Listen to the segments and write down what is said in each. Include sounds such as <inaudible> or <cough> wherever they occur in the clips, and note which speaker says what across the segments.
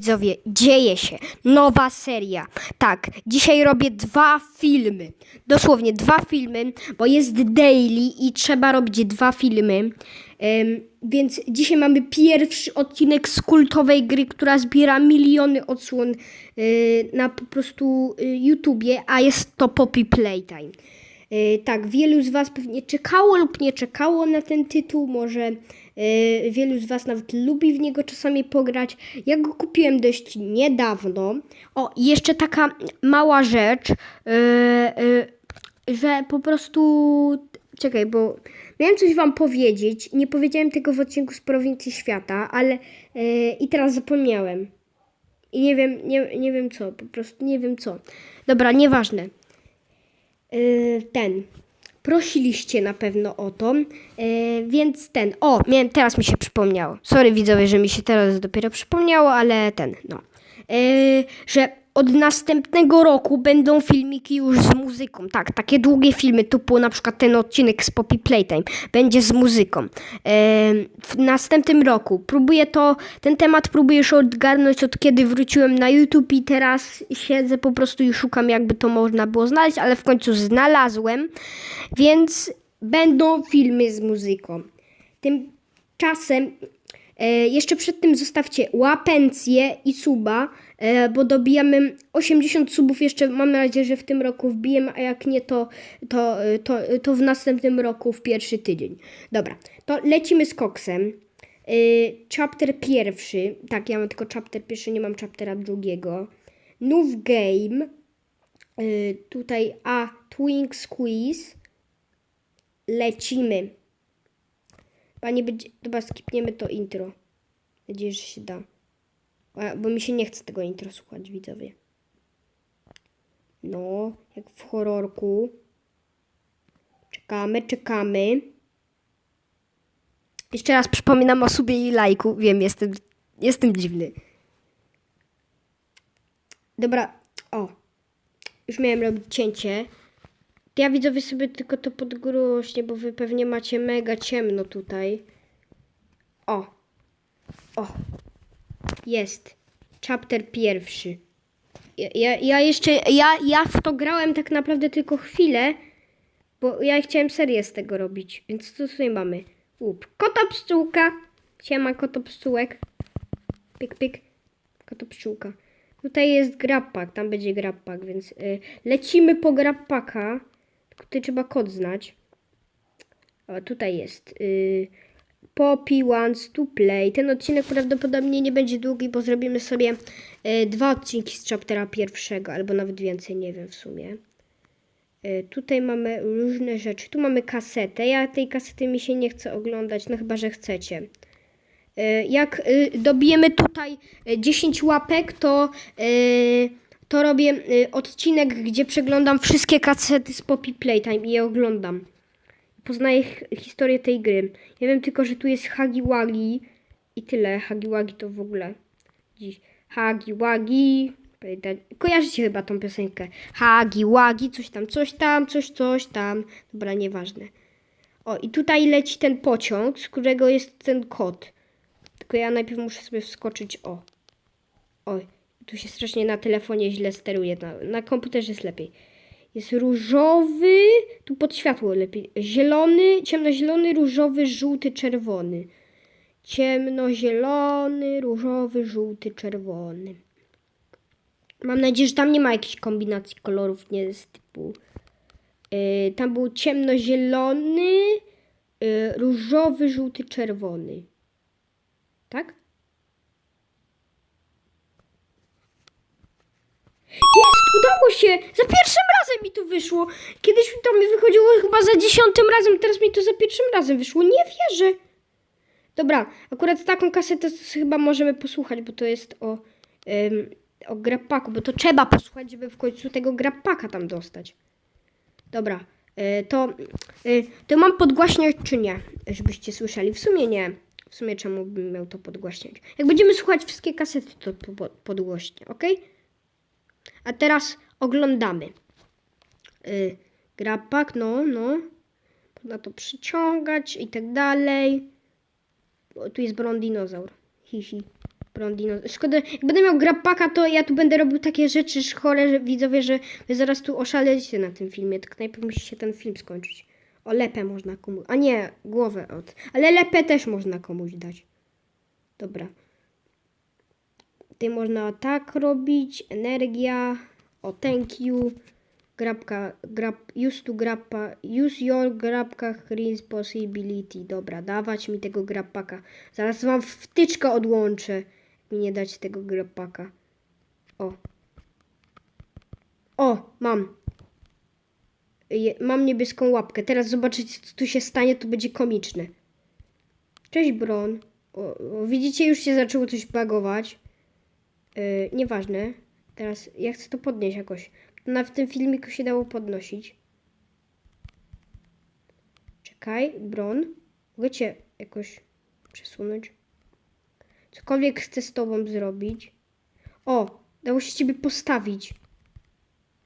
Speaker 1: widzowie, dzieje się. Nowa seria. Tak, dzisiaj robię dwa filmy. Dosłownie dwa filmy, bo jest daily i trzeba robić dwa filmy. Em, więc dzisiaj mamy pierwszy odcinek z kultowej gry, która zbiera miliony odsłon y, na po prostu y, YouTubie, a jest to Poppy Playtime. Y, Tak, wielu z Was pewnie czekało lub nie czekało na ten tytuł. Może wielu z Was nawet lubi w niego czasami pograć. Ja go kupiłem dość niedawno. O, jeszcze taka mała rzecz, y, y, że po prostu. Czekaj, bo miałem coś Wam powiedzieć. Nie powiedziałem tego w odcinku z prowincji świata, ale. I teraz zapomniałem. I nie wiem, nie, nie wiem co, po prostu nie wiem co. Dobra, nieważne. Ten. Prosiliście na pewno o to, yy, więc ten. O, miałem, teraz mi się przypomniało. Sorry widzowie, że mi się teraz dopiero przypomniało, ale ten, no. Yy, że od następnego roku będą filmiki już z muzyką. Tak, takie długie filmy, typu na przykład ten odcinek z Poppy Playtime będzie z muzyką. Yy, w następnym roku. Próbuję to, ten temat próbuję już odgarnąć od kiedy wróciłem na YouTube i teraz siedzę po prostu i szukam jakby to można było znaleźć, ale w końcu znalazłem, więc będą filmy z muzyką. Tymczasem e, jeszcze przed tym zostawcie łapencję i suba, e, bo dobijamy 80 subów jeszcze, mam nadzieję, że w tym roku wbijemy, a jak nie, to, to, to, to w następnym roku w pierwszy tydzień. Dobra, to lecimy z koksem. Y, chapter pierwszy, tak, ja mam tylko chapter pierwszy, nie mam chaptera drugiego. New game, tutaj A, Twink Squeeze. Lecimy. Panie będzie, chyba skipniemy to intro. Mam nadzieję, że się da. A, Bo mi się nie chce tego intro słuchać, widzowie. No, jak w horrorku. Czekamy, czekamy. Jeszcze raz przypominam o subie i lajku. Wiem, jestem, jestem dziwny. Dobra, o. Już miałem robić cięcie. Ja widzowie sobie tylko to podgłośnie, bo wy pewnie macie mega ciemno tutaj. O. O. Jest. Chapter pierwszy. Ja, ja, ja jeszcze, ja, ja w to grałem tak naprawdę tylko chwilę, bo ja chciałem serię z tego robić, więc co tutaj mamy? Łup. Kota pszczółka. Siema koto pszczółek. Pik, pik. Koto pszczółka. Tutaj jest grappak, tam będzie grappak, więc y, lecimy po grappaka. Tutaj trzeba kod znać. O, tutaj jest. Y, Poppy wants to play. Ten odcinek prawdopodobnie nie będzie długi, bo zrobimy sobie y, dwa odcinki z chaptera pierwszego, albo nawet więcej, nie wiem w sumie. Y, Tutaj mamy różne rzeczy. Tu mamy kasetę. Ja tej kasety mi się nie chce oglądać, no chyba, że chcecie. Y, Jak y, dobijemy tutaj y, 10 łapek, to, y, to robię y, odcinek, gdzie przeglądam wszystkie kasety z Poppy Playtime i je oglądam. Poznaję historię tej gry. Ja wiem tylko, że tu jest Hagi Wagi i tyle. Hagi Wagi to w ogóle dziś. Hagi Wagi. Kojarzycie chyba tą piosenkę. Hagi Wagi, coś tam, coś tam, coś, coś tam. Dobra, nieważne. O, i tutaj leci ten pociąg, z którego jest ten kod. Tylko ja najpierw muszę sobie wskoczyć. O. Oj, tu się strasznie na telefonie źle steruje. Na, na komputerze jest lepiej. Jest różowy, tu pod światło lepiej. Zielony, ciemnozielony, różowy, żółty, czerwony. Ciemnozielony, różowy, żółty, czerwony. Mam nadzieję, że tam nie ma jakichś kombinacji kolorów, nie z typu. Yy, tam był ciemnozielony, yy, różowy, żółty, czerwony. Tak? Jest, udało się! Za pierwszym razem mi to wyszło. Kiedyś to mi wychodziło chyba za dziesiątym razem, teraz mi to za pierwszym razem wyszło. Nie wierzę. Dobra, akurat taką kasetę chyba możemy posłuchać, bo to jest o, ym, o grappaku, bo to trzeba posłuchać, żeby w końcu tego grappaka tam dostać. Dobra, y, to, y, to mam podgłaśniać czy nie, żebyście słyszeli? W sumie nie. W sumie czemu bym miał to podgłaśniać? Jak będziemy słuchać wszystkie kasety, to po- po- podgłośnie, ok? A teraz oglądamy. Y, grappak, no, no. Można to przyciągać i tak dalej. O, tu jest brądinozaur. Hihi. Brondino. Szkoda, jak będę miał grappaka, to ja tu będę robił takie rzeczy szkole, że widzowie, że wy zaraz tu oszalejecie na tym filmie. Tylko najpierw musi się ten film skończyć. O, lepę można komuś... A nie, głowę od... Ale lepę też można komuś dać. Dobra. Tutaj można tak robić. Energia. O, thank you. Grabka, grab, use to use your grabka increase possibility. Dobra, dawać mi tego grappaka. Zaraz wam wtyczkę odłączę. Mi nie dać tego grappaka. O. O, mam. Je, mam niebieską łapkę. Teraz zobaczycie, co tu się stanie, to będzie komiczne. Cześć, Bron. O, o, widzicie, już się zaczęło coś bagować. Yy, nieważne. Teraz ja chcę to podnieść jakoś. Na w tym filmiku się dało podnosić. Czekaj, Bron. Mogę cię jakoś przesunąć. Cokolwiek chcę z tobą zrobić. O, dało się ciebie postawić.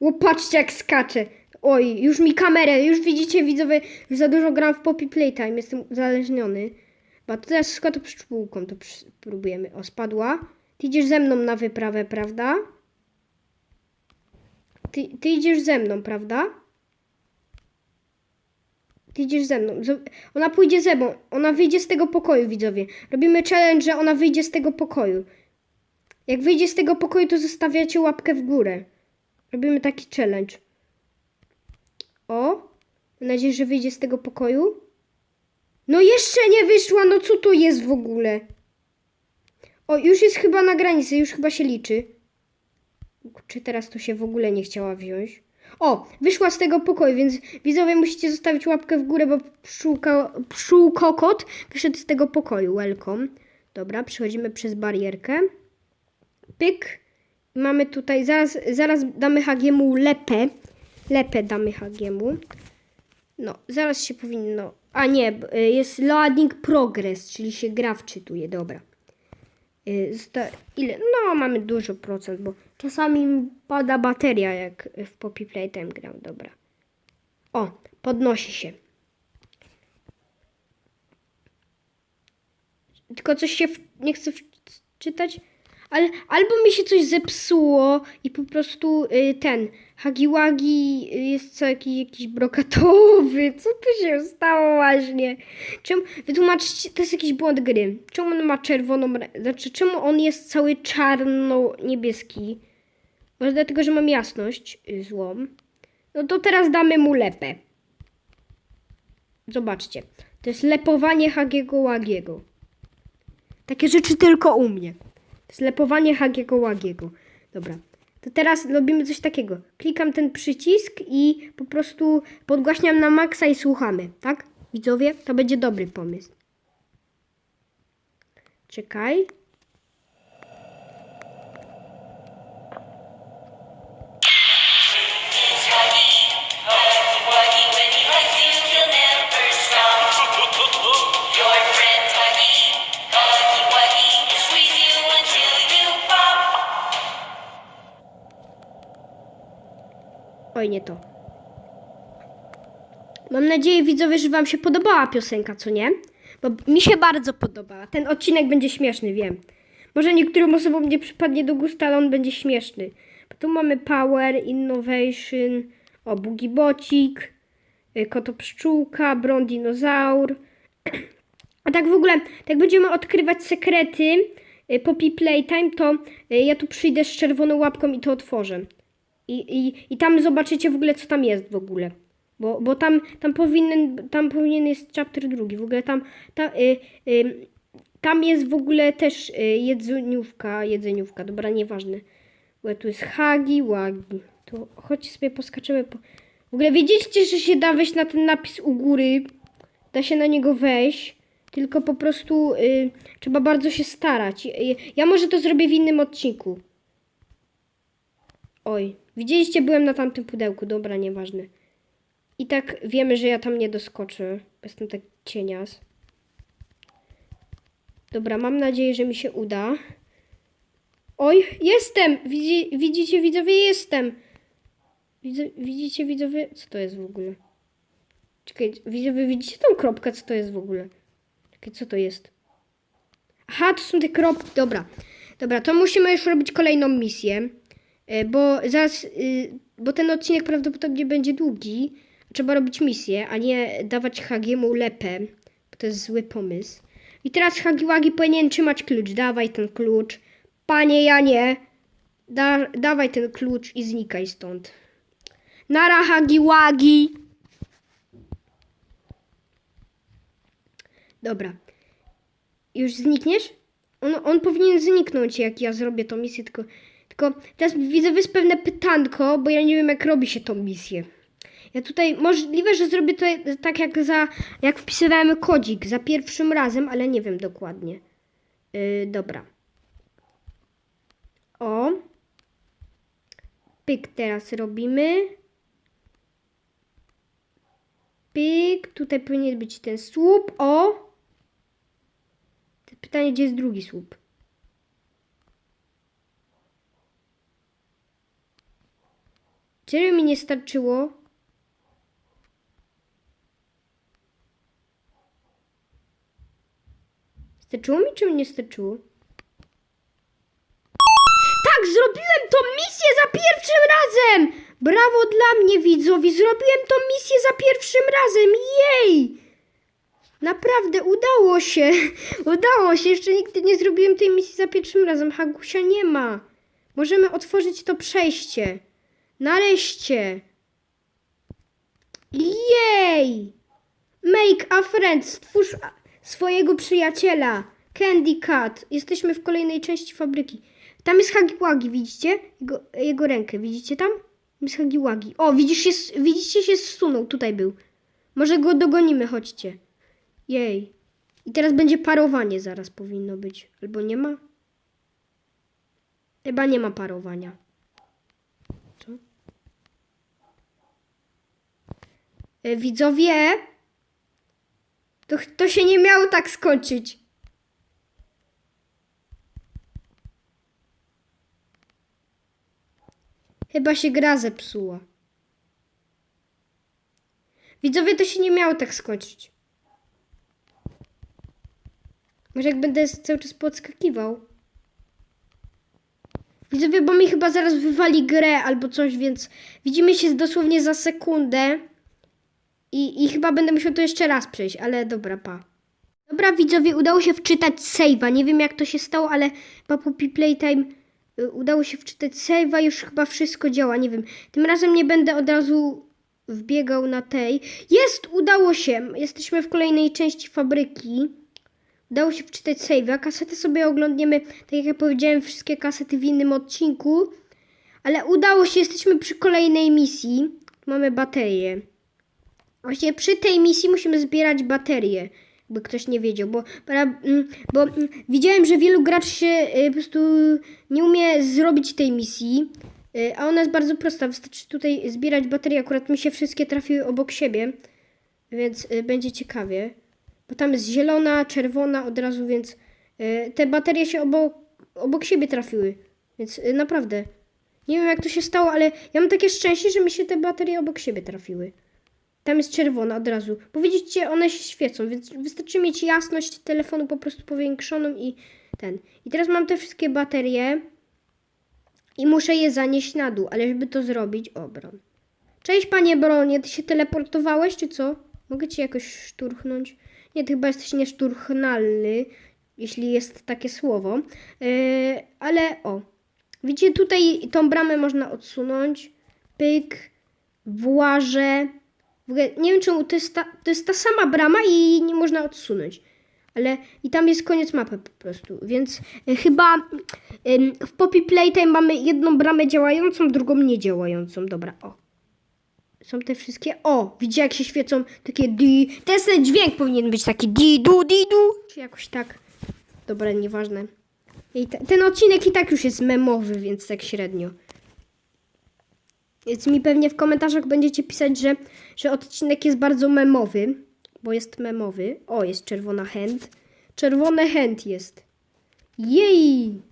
Speaker 1: O, patrzcie jak skacze. Oj, już mi kamerę, już widzicie widzowie, już za dużo gram w Poppy Playtime, jestem uzależniony. Bo teraz z to pszczółką to próbujemy. O, spadła. Ty idziesz ze mną na wyprawę, prawda? Ty, ty idziesz ze mną, prawda? Ty idziesz ze mną. Ona pójdzie ze mną. Ona wyjdzie z tego pokoju, widzowie. Robimy challenge, że ona wyjdzie z tego pokoju. Jak wyjdzie z tego pokoju, to zostawiacie łapkę w górę. Robimy taki challenge. O, mam nadzieję, że wyjdzie z tego pokoju. No jeszcze nie wyszła, no co to jest w ogóle? O, już jest chyba na granicy, już chyba się liczy. Czy teraz to się w ogóle nie chciała wziąć? O, wyszła z tego pokoju, więc widzowie musicie zostawić łapkę w górę, bo pszczółka, pszczółkokot wyszedł z tego pokoju. Welcome. Dobra, przechodzimy przez barierkę. Pyk. Mamy tutaj, zaraz, zaraz damy Hagiemu lepę. Lepę damy Hagiemu. No, zaraz się powinno... A nie, jest loading progress, czyli się gra wczytuje, dobra. Y, Zosta- ile? No, mamy dużo procent, bo czasami mi pada bateria, jak w Poppy Playtime gram, dobra. O, podnosi się. Tylko coś się w... nie chcę czytać, albo mi się coś zepsuło i po prostu y, ten Hagiwagi y, jest co jakiś, jakiś brokatowy. <laughs> Co tu się stało właśnie? Czemu, wytłumaczcie, to jest jakiś błąd gry. Czemu on ma czerwoną, znaczy czemu on jest cały czarno-niebieski? Może dlatego, że mam jasność y, złą. No to teraz damy mu lepę. Zobaczcie. To jest lepowanie Hagiego Łagiego. Takie rzeczy tylko u mnie. To jest lepowanie Hagiego Łagiego. Dobra. To teraz robimy coś takiego. Klikam ten przycisk i po prostu podgłaśniam na maksa i słuchamy, tak? Widzowie, to będzie dobry pomysł. Czekaj. Oj, nie to. Mam nadzieję, widzowie, że Wam się podobała piosenka, co nie? Bo mi się bardzo podobała. Ten odcinek będzie śmieszny, wiem. Może niektórym osobom nie przypadnie do gustu, ale on będzie śmieszny. Bo tu mamy Power, Innovation, o, Bugibocik, y, Koto Pszczółka, Bron Dinozaur. A tak w ogóle, jak będziemy odkrywać sekrety y, Poppy Playtime, to y, ja tu przyjdę z czerwoną łapką i to otworzę. I, i, I tam zobaczycie w ogóle, co tam jest w ogóle. Bo, bo tam, tam, powinien, tam powinien jest chapter drugi. W ogóle tam, ta, y, y, tam jest w ogóle też y, jedzeniówka, jedzeniówka. Dobra, nieważne. Bo tu jest hagi, łagi. To chodźcie sobie poskaczemy. Po... W ogóle wiedzieliście, że się da wejść na ten napis u góry. Da się na niego wejść. Tylko po prostu y, trzeba bardzo się starać. Y, ja może to zrobię w innym odcinku. Oj, widzieliście, byłem na tamtym pudełku, dobra, nieważne. I tak wiemy, że ja tam nie doskoczę. Jestem tak cienias. Dobra, mam nadzieję, że mi się uda. Oj, jestem! Widzi, widzicie, widzowie, jestem! Widzę, widzicie, widzowie, co to jest w ogóle? Czekaj, widzowie, widzicie tą kropkę, co to jest w ogóle? Czekaj, co to jest? Aha, to są te kropki, dobra. Dobra, to musimy już robić kolejną misję, bo zaraz, y, bo ten odcinek prawdopodobnie będzie długi. Trzeba robić misję, a nie dawać Hagiemu lepę, bo to jest zły pomysł. I teraz Hagiwagi powinien trzymać klucz. Dawaj ten klucz. Panie Janie, da, dawaj ten klucz i znikaj stąd. Nara Hagiwagi. Dobra. Już znikniesz? On, on powinien zniknąć, jak ja zrobię tą misję, tylko, tylko teraz widzę jest pewne pytanko, bo ja nie wiem, jak robi się tą misję. Ja tutaj, możliwe, że zrobię to tak jak za, jak wpisywałem kodzik za pierwszym razem, ale nie wiem dokładnie. Yy, dobra. O. Pyk teraz robimy. Pyk, tutaj powinien być ten słup. O. Pytanie, gdzie jest drugi słup? Czy mi nie starczyło? Starczyło mi, czy mi nie starczyło? Tak, zrobiłem tą misję za pierwszym razem! Brawo dla mnie, widzowie! Zrobiłem tą misję za pierwszym razem! Jej! Naprawdę, udało się! <laughs> Udało się! Jeszcze nigdy nie zrobiłem tej misji za pierwszym razem. Hagusia nie ma. Możemy otworzyć to przejście. Nareszcie! Jej! Make a friend. Stwórz swojego przyjaciela. Candy Cat. Jesteśmy w kolejnej części fabryki. Tam jest Hagiwagi, widzicie? Jego, jego rękę, widzicie? Tam jest Hagiwagi. O, widzisz, jest, widzicie, się zsunął. Tutaj był. Może go dogonimy, chodźcie. Jej. I teraz będzie parowanie zaraz powinno być. Albo nie ma? Chyba nie ma parowania. Co? E, widzowie, to, to się nie miało tak skończyć. Chyba się gra zepsuła. Widzowie, to się nie miało tak skończyć. Może jak będę cały czas podskakiwał. Widzowie, bo mi chyba zaraz wywali grę albo coś, więc widzimy się dosłownie za sekundę. I, I chyba będę musiał to jeszcze raz przejść, ale dobra, pa. Dobra, widzowie, udało się wczytać save'a. Nie wiem jak to się stało, ale po Playtime y, udało się wczytać save'a. Już chyba wszystko działa, nie wiem. Tym razem nie będę od razu wbiegał na tej. Jest, udało się. Jesteśmy w kolejnej części fabryki. Udało się wczytać save'a. Kasety sobie oglądniemy, tak jak ja powiedziałem, wszystkie kasety w innym odcinku. Ale udało się, jesteśmy przy kolejnej misji. Mamy baterię. Właśnie przy tej misji musimy zbierać baterie, jakby ktoś nie wiedział, bo, mm, bo mm, widziałem, że wielu graczy się y, po prostu nie umie zrobić tej misji, y, a ona jest bardzo prosta. Wystarczy tutaj zbierać baterie. Akurat mi się wszystkie trafiły obok siebie, więc y, będzie ciekawie. Bo tam jest zielona, czerwona od razu, więc te baterie się obok, obok siebie trafiły. Więc naprawdę. Nie wiem jak to się stało, ale ja mam takie szczęście, że mi się te baterie obok siebie trafiły. Tam jest czerwona od razu. Bo widzicie, one się świecą, więc wystarczy mieć jasność telefonu po prostu powiększoną i ten. I teraz mam te wszystkie baterie i muszę je zanieść na dół, ale żeby to zrobić, obron. Cześć panie Bronie, ty się teleportowałeś czy co? Mogę ci jakoś szturchnąć? Nie, ty chyba jesteś nieszturchnalny, jeśli jest takie słowo. Yy, ale o, widzicie tutaj tą bramę można odsunąć. Pyk, włażę. W ogóle nie wiem czemu, to jest, ta, to jest ta sama brama i nie można odsunąć. Ale i tam jest koniec mapy po prostu, więc y, chyba y, w Poppy Playtime mamy jedną bramę działającą, drugą niedziałającą. Dobra, o. Są te wszystkie. O, widzicie jak się świecą takie di. Ten dźwięk powinien być taki di du di du. Czy jakoś tak. Dobra, nieważne. I te, ten odcinek i tak już jest memowy, więc tak średnio. Więc mi pewnie w komentarzach będziecie pisać, że, że odcinek jest bardzo memowy, bo jest memowy. O, jest czerwona hand. Czerwone hand jest. Jej!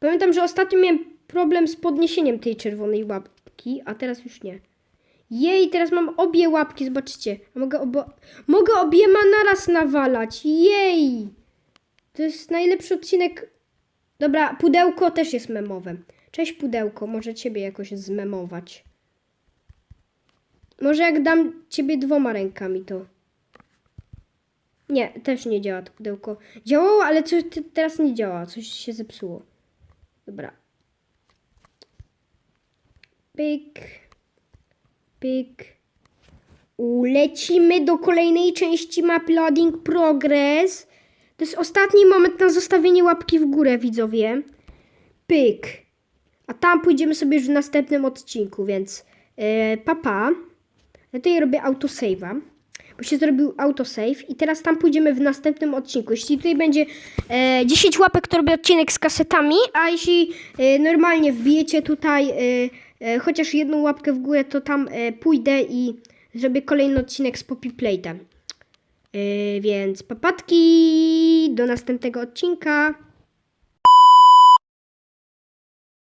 Speaker 1: Pamiętam, że ostatnio miałem problem z podniesieniem tej czerwonej łapki, a teraz już nie. Jej, teraz mam obie łapki, zobaczcie. Mogę, obo... Mogę obiema naraz nawalać. Jej! To jest najlepszy odcinek Dobra, pudełko też jest memowe. Cześć pudełko, może ciebie jakoś zmemować. Może jak dam ciebie dwoma rękami, to. Nie, też nie działa to pudełko. Działało, ale coś te- teraz nie działa. Coś się zepsuło. Dobra. Pyk. Pyk. Ulecimy do kolejnej części mapy Loading Progress. To jest ostatni moment na zostawienie łapki w górę, widzowie. Pyk. A tam pójdziemy sobie już w następnym odcinku, więc yy, papa. Ja tutaj robię autosave'a, bo się zrobił autosave i teraz tam pójdziemy w następnym odcinku. Jeśli tutaj będzie e, 10 łapek, to robię odcinek z kasetami, a jeśli e, normalnie wbijecie tutaj e, e, chociaż jedną łapkę w górę, to tam e, pójdę i zrobię kolejny odcinek z Poppy Playtem. E, więc papatki, do następnego odcinka.